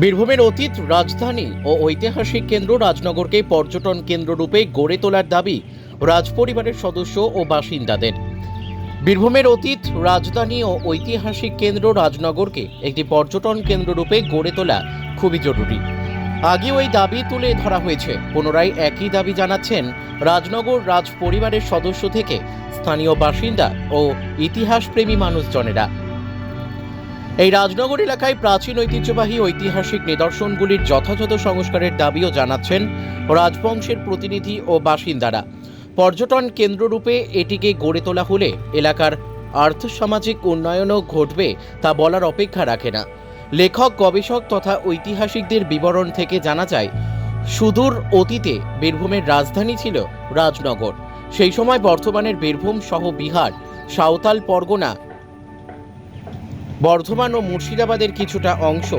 বীরভূমের অতীত, রাজধানী ও ঐতিহাসিক কেন্দ্র রাজনগরকে পর্যটন কেন্দ্র রূপে গড়ে তোলার দাবি রাজপরিবারের সদস্য ও বাসিন্দাদের। বীরভূমের অতীত, রাজধানী ও ঐতিহাসিক কেন্দ্র রাজনগরকে একটি পর্যটন কেন্দ্র রূপে গড়ে তোলা খুবই জরুরি। আগেও এই দাবি তুলে ধরা হয়েছে। পুনরায় একই দাবি জানাচ্ছেন রাজনগর রাজ পরিবারের সদস্য থেকে স্থানীয় বাসিন্দা ও ইতিহাসপ্রেমী মানুষজনেরা। এই রাজনগর এলাকায় প্রাচীন ঐতিহ্যবাহী ঐতিহাসিক নিদর্শনগুলির যথাযথ সংস্কারের দাবিও জানাচ্ছেন রাজবংশের প্রতিনিধি ও বাসিন্দারা। পর্যটন কেন্দ্ররূপে এটিকে গড়ে তোলা হলে এলাকার আর্থসামাজিক উন্নয়নও ঘটবে তা বলার অপেক্ষা রাখে না। লেখক, গবেষক তথা ঐতিহাসিকদের বিবরণ থেকে জানা যায়, সুদূর অতীতে বীরভূমের রাজধানী ছিল রাজনগর। সেই সময় বর্তমানের বীরভূম সহ বিহার, সাঁওতাল পরগনা বর্ধমান ও মুর্শিদাবাদের কিছুটা অংশ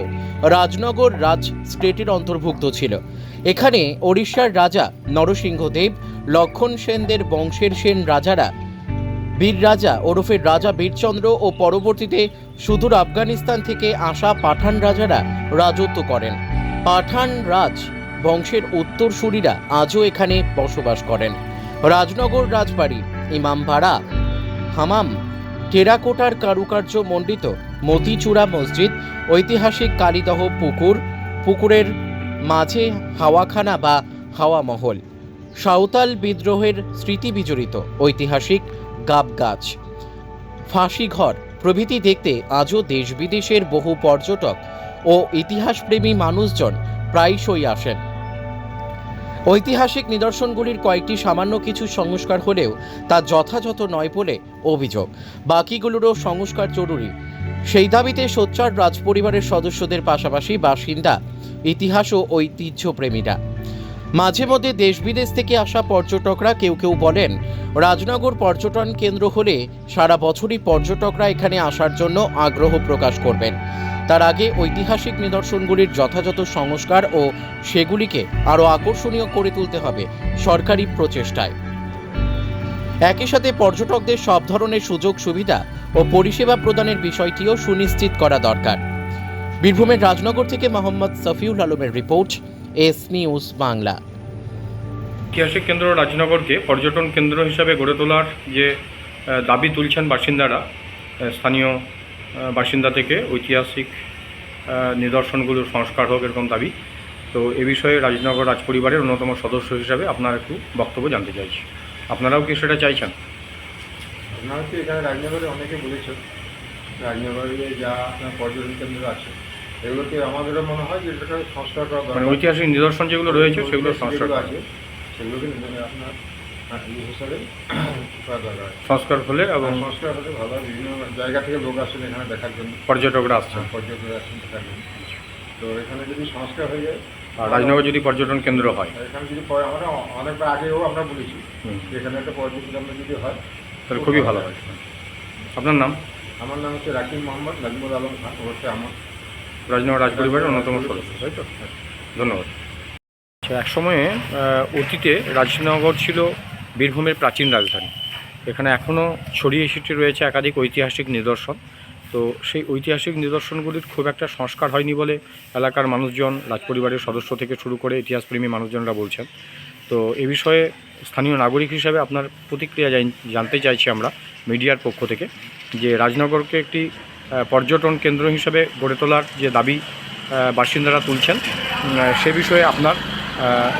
রাজনগর রাজ স্টেটের অন্তর্ভুক্ত ছিল। এখানে ওড়িশার রাজা নরসিংহদেব, লক্ষণ সেনদের বংশের সেন রাজারা, বীর রাজা ওরফে রাজা বীরচন্দ্র ও পরবর্তীতে সুদূর আফগানিস্তান থেকে আসা পাঠান রাজারা রাজত্ব করেন। পাঠান রাজ বংশের উত্তরসূরিরা আজও এখানে বসবাস করেন। রাজনগর রাজবাড়ি, ইমামবাড়া, হামাম টেরাকোটার কারুকার্য মণ্ডিত মতিচূড়া মসজিদ, ঐতিহাসিক কালীদহ পুকুর, পুকুরের মাঝে হাওয়াখানা বা হাওয়া মহল। সাঁওতাল বিদ্রোহের স্মৃতি বিজড়িত ঐতিহাসিক গাবগাছ ফাঁসিঘর প্রভৃতি দেখতে আজও দেশ বিদেশের বহু পর্যটক ও ইতিহাসপ্রেমী মানুষজন প্রায়শই আসেন। ঐতিহাসিক নিদর্শনগুলির কয়েকটি সামান্য কিছু সংস্কার হলেও তা যথাযথ নয় বলে অভিযোগ। বাকিগুলোরও সংস্কার জরুরি। সেই দাবিতে সোচ্চার রাজপরিবারের সদস্যদের পাশাপাশি বাসিন্দা, ইতিহাস ও ঐতিহ্যপ্রেমীরা। মাঝে মধ্যে দেশ বিদেশ থেকে আসা পর্যটকরা কেউ কেউ বলেন, রাজনগর পর্যটন কেন্দ্র হলে সারা বছরই পর্যটকরা এখানে আসার জন্য আগ্রহ প্রকাশ করবেন। তার আগে ঐতিহাসিক নিদর্শনগুলির যথাযথ সংস্কার ও সেগুলিকে আরও আকর্ষণীয় করে তুলতে হবে সরকারি প্রচেষ্টায়। একই সাথে পর্যটকদের সব ধরনের সুযোগ সুবিধা ও পরিষেবা প্রদানের বিষয়টিও সুনিশ্চিত করা দরকার। বীরভূমের রাজনগর থেকে মোহাম্মদ সফিউল আলমের রিপোর্ট এস নিউজ বাংলা। ঐতিহাসিক কেন্দ্র রাজনগরকে পর্যটন কেন্দ্র হিসাবে গড়ে তোলার যে দাবি তুলছেন বাসিন্দারা স্থানীয় বাসিন্দা থেকে ঐতিহাসিক নিদর্শনগুলোর সংস্কার হোক এরকম দাবি। তো এ বিষয়ে রাজনগর রাজপরিবারের অন্যতম সদস্য হিসাবে আপনার একটু বক্তব্য জানতে চাইছি। আপনারাও কি সেটা চাইছেন? আপনারা তো এখানে রাজনগরে অনেকে বলেছেন রাজনগরে যা আপনার পর্যটন কেন্দ্র আছে এগুলোকে আমাদেরও মনে হয় যে এটাকে সংস্কার করা মানে ঐতিহাসিক নিদর্শন যেগুলো রয়েছে সেগুলো সংস্কার আছে সেগুলোকে আপনার হিসাবে সংস্কার হলে এবং এবং সংস্কার হলে ভালো হয়। বিভিন্ন জায়গা থেকে লোক আসেন এখানে দেখার জন্য। পর্যটকরা আসছেন। পর্যটক আসেন দেখার জন্য। তো এখানে যদি সংস্কার হয়ে যায় রাজনগর যদি পর্যটন কেন্দ্র হয়। এখানে যদি পরে আমরা অনেকবার আগেও আমরা বলেছি এখানে একটা পর্যটন কেন্দ্র যদি হয় তাহলে খুবই ভালো হয়। আপনার নাম? আমার নাম হচ্ছে রাকিব মোহাম্মদ নাজমুল আলম খান অবশ্যই আমার। রাজনগর রাজপরিবারের অন্যতম সদস্য। তাই তো? ধন্যবাদ। আচ্ছা এক সময়ে অতীতে রাজনগর ছিল বীরভূমের প্রাচীন রাজধানী। এখানে এখনও ছড়িয়ে ছিটিয়ে রয়েছে একাধিক ঐতিহাসিক নিদর্শন। তো সেই ঐতিহাসিক নিদর্শনগুলির খুব একটা সংস্কার হয়নি বলে এলাকার মানুষজন রাজপরিবারের সদস্য থেকে শুরু করে ইতিহাসপ্রেমী মানুষজনরা বলছেন। তো এ বিষয়ে স্থানীয় নাগরিক হিসাবে আপনার প্রতিক্রিয়া জানতে চাইছি আমরা মিডিয়ার পক্ষ থেকে যে রাজনগরকে একটি পর্যটন কেন্দ্র হিসেবে গড়ে তোলার যে দাবি বাসিন্দারা তুলছেন সে বিষয়ে আপনার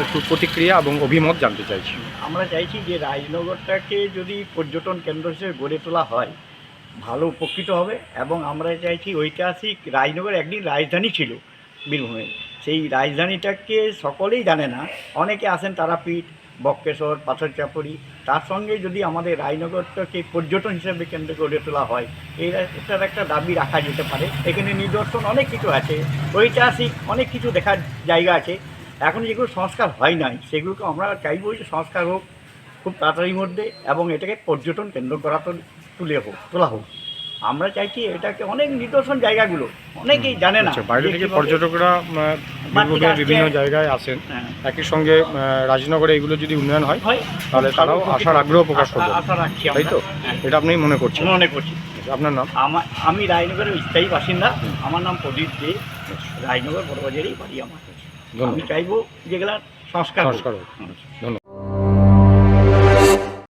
একটু প্রতিক্রিয়া এবং অভিমত জানতে চাইছি। আমরা চাইছি যে রাজনগরটাকে যদি পর্যটন কেন্দ্র হিসেবে গড়ে তোলা হয়, ভালো উপকৃত হবে এবং আমরা চাইছি ঐতিহাসিক রাজনগর একদিন রাজধানী ছিল বীরভূমের সেই রাজধানীটাকে সকলেই জানে না, অনেকে আসেন তারাপীঠ বক্রেশ্বর পাথর চাপড়ি তার সঙ্গে যদি আমাদের রাজনগরটাকে পর্যটন হিসেবে কেন্দ্র করে তোলা হয় এটার একটা দাবি রাখা যেতে পারে। এখানে নিদর্শন অনেক কিছু আছে, ঐতিহাসিক অনেক কিছু দেখার জায়গা আছে। এখন যেগুলো সংস্কার হয় নাই, সেগুলোকে আমরা চাইব যে সংস্কার হোক, খুব তাড়াতাড়ির মধ্যে, এবং এটাকে পর্যটন কেন্দ্র করা তো তুলে হোক, তোলা হোক। আমরা চাইছি এটাকে অনেক নিদর্শন জায়গাগুলো অনেকেই জানে না আচ্ছা বাইরে থেকে পর্যটকরা বিভিন্ন জায়গায় আসেন হ্যাঁ, একই সঙ্গে রাজনগরে এগুলো যদি উন্নয়ন হয় তাহলে তারাও আসার আগ্রহ প্রকাশ করবে। আশা রাখছি তাই তো? হ্যাঁ, এটা আপনি মনে করছেন? মনে করছি। আপনার নাম? আমার আমি রায়নগরের স্থায়ী বাসিন্দা। আমার নাম প্রদীপ দে। রায়নগর বড়বাজারেই বাড়ি আমার। আমি চাইব যেগুলা সংস্কার। নমস্কার ধন্যবাদ।